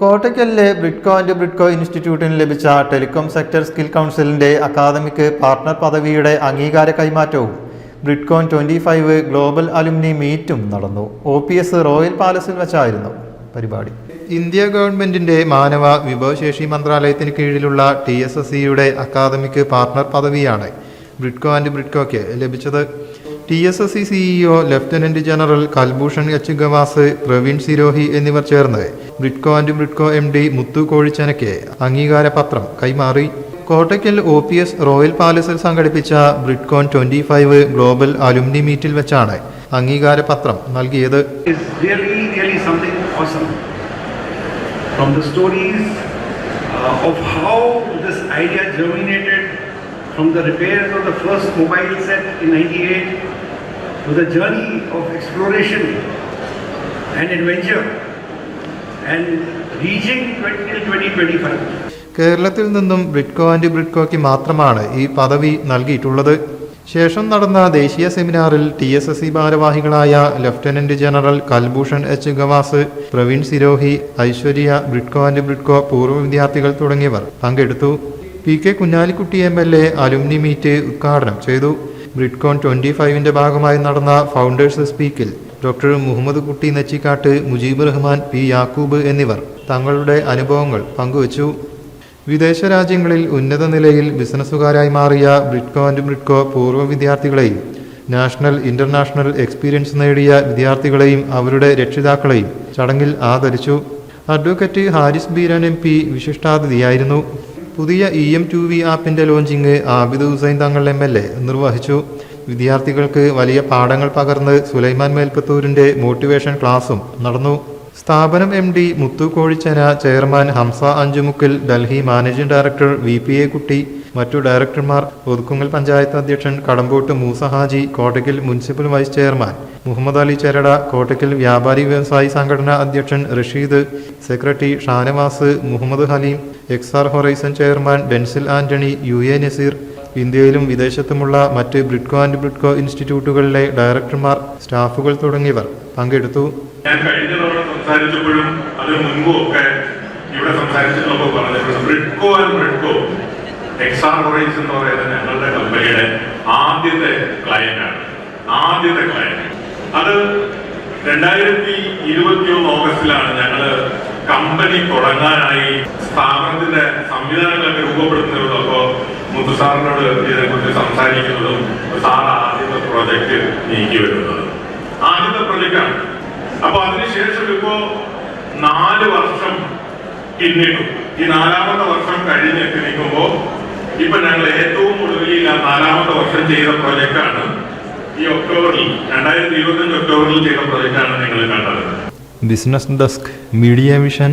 കോട്ടയ്ക്കലിലെ Bridco and Bridco ഇൻസ്റ്റിറ്റ്യൂട്ടിന് ലഭിച്ച telecom sector skill കൗൺസിലിന്റെ അക്കാദമിക് പാർട്ണർ പദവിയുടെ അംഗീകാര കൈമാറ്റവും Bridcon twenty five global alumni മീറ്റും നടന്നു. ഒ പി എസ് റോയൽ പാലസിൽ വെച്ചായിരുന്നു പരിപാടി. ഇന്ത്യ ഗവൺമെന്റിന്റെ മാനവ വിഭവശേഷി മന്ത്രാലയത്തിന് കീഴിലുള്ള ടി എസ് എസ് സിയുടെ അക്കാദമിക് പാർട്ണർ പദവിയാണ് ബ്രിഡ്കോ ആൻഡ് ബ്രിഡ്കോയ്ക്ക് ലഭിച്ചത്. T S S C CEO lieutenant general Kalbhushan H Gawas Praveen Sirohi എന്നിവർ ചേർന്ന് Bridco and Bridco M D Muthu കോഴിച്ചനയ്ക്ക് അംഗീകാര പത്രം കൈമാറി Kottakkal O P S royal പാലസിൽ സംഘടിപ്പിച്ച Bridcon twenty five global alumni മീറ്റിൽ വെച്ചാണ് അംഗീകാര പത്രം നൽകിയത്. From the stories uh, of from the repairs of the first mobile set in 98 to the journey of exploration and adventure and reaching 20 till 2025. കേരളത്തിൽ നിന്നും Bridco and ബ്രിഡ്കോയ്ക്ക് മാത്രമാണ് ഈ പദവി നൽകിയിട്ടുള്ളത്. ശേഷം നടന്ന ദേശീയ സെമിനാറിൽ ടി എസ് എസ് സി ഭാരവാഹികളായ lieutenant general Kalbhushan H. Gawas Praveen Sirohi Aishwarya Bridco and Bridco പൂർവ വിദ്യാർത്ഥികൾ തുടങ്ങിയവർ പങ്കെടുത്തു. P. K. Kunhalikutty M. L. A alumni meet ഉദ്ഘാടനം ചെയ്തു. ബ്രിഡ്കോൺ ട്വന്റി ഫൈവിന്റെ ഭാഗമായി നടന്ന founders സ്പീക്കിൽ doctor Muhammad Kutty നച്ചിക്കാട്ട് Mujeeb Rahman P Yakub എന്നിവർ തങ്ങളുടെ അനുഭവങ്ങൾ പങ്കുവച്ചു. വിദേശ രാജ്യങ്ങളിൽ ഉന്നത നിലയിൽ ബിസിനസ്സുകാരായി മാറിയ ബ്രിഡ്കോ ആൻഡ് ബ്രിഡ്കോ പൂർവ വിദ്യാർത്ഥികളെയും നാഷണൽ ഇന്റർനാഷണൽ എക്സ്പീരിയൻസ് നേടിയ വിദ്യാർത്ഥികളെയും അവരുടെ രക്ഷിതാക്കളെയും ചടങ്ങിൽ ആദരിച്ചു. Advocate Haris Beeran M P വിശിഷ്ടാതിഥിയായിരുന്നു. പുതിയ E M two V ആപ്പിന്റെ launching Abid Hussain Thangal M L A നിർവഹിച്ചു. വിദ്യാർത്ഥികൾക്ക് വലിയ പാഠങ്ങൾ പകർന്ന് സുലൈമാൻ മേൽപ്പത്തൂരിന്റെ മോട്ടിവേഷൻ ക്ലാസും നടന്നു. സ്ഥാപനം M D Muthu Kozhichana chairman Hamsa അഞ്ചുമുക്കിൽ Delhi managing director V P A Kutty മറ്റു ഡയറക്ടർമാർ ഒതുക്കുങ്ങൽ പഞ്ചായത്ത് അധ്യക്ഷൻ Kadampot Moosahaji Kottakkal municipal vice chairman Muhammad Ali Cherada Kottakkal വ്യാപാരി വ്യവസായി സംഘടന അധ്യക്ഷൻ Rasheed secretary Shanavas Muhammad Haleem XR horizon chairman Bensil Antony U A Naseer. ഇന്ത്യയിലും വിദേശത്തുമുള്ള മറ്റ് ബ്രിഡ്കോ ആൻഡ് ബ്രിഡ്കോ ഇൻസ്റ്റിറ്റ്യൂട്ടുകളിലെ ഡയറക്ടർമാർ സ്റ്റാഫുകൾ തുടങ്ങിയവർ പങ്കെടുത്തു. ഞാൻ കഴിഞ്ഞ സംസാരിച്ചപ്പോഴും അത് മുൻപും ഒക്കെ ഇവിടെ സംസാരിച്ചിട്ടുള്ളപ്പോൾ പറഞ്ഞിട്ടുണ്ട്. ബ്രിഡ്കോ ആൻഡ് ബ്രിഡ്കോ എക്സാർ എന്ന് പറയുന്നത് ഞങ്ങളുടെ കമ്പനിയുടെ ആദ്യത്തെ ക്ലയന്റ് ആണ്. ആദ്യത്തെ ക്ലയന്റ് അത് രണ്ടായിരത്തി ഇരുപത്തി ഒന്ന് ഓഗസ്റ്റിലാണ് ഞങ്ങൾ കമ്പനി തുടങ്ങാനായി സ്ഥാപനത്തിന്റെ സംവിധാനങ്ങളൊക്കെ രൂപപ്പെടുത്തുന്നതും. അപ്പോ മുത്തുസാറിനോട് ഇതിനെക്കുറിച്ച് സംസാരിക്കുന്നതും സാർ ആദ്യത്തെ പ്രോജക്റ്റ് നീക്കി വരുന്നത്. ആദ്യത്തെ പ്രൊജക്റ്റാണ് അപ്പൊ അതിനുശേഷം ഇപ്പോ നാല് വർഷം പിന്നിട്ടു. ഈ നാലാമത്തെ വർഷം കഴിഞ്ഞെത്തി നിൽക്കുമ്പോ ഇപ്പൊ ഞങ്ങൾ ഏറ്റവും ഒടുവിൽ നാലാമത്തെ വർഷം ചെയ്ത പ്രൊജക്റ്റാണ് ഈ ഒക്ടോബറിൽ രണ്ടായിരത്തി ഇരുപത്തഞ്ച് ഒക്ടോബറിൽ ചെയ്ത പ്രൊജക്റ്റാണ് നിങ്ങൾ കണ്ടത്. Business desk media vision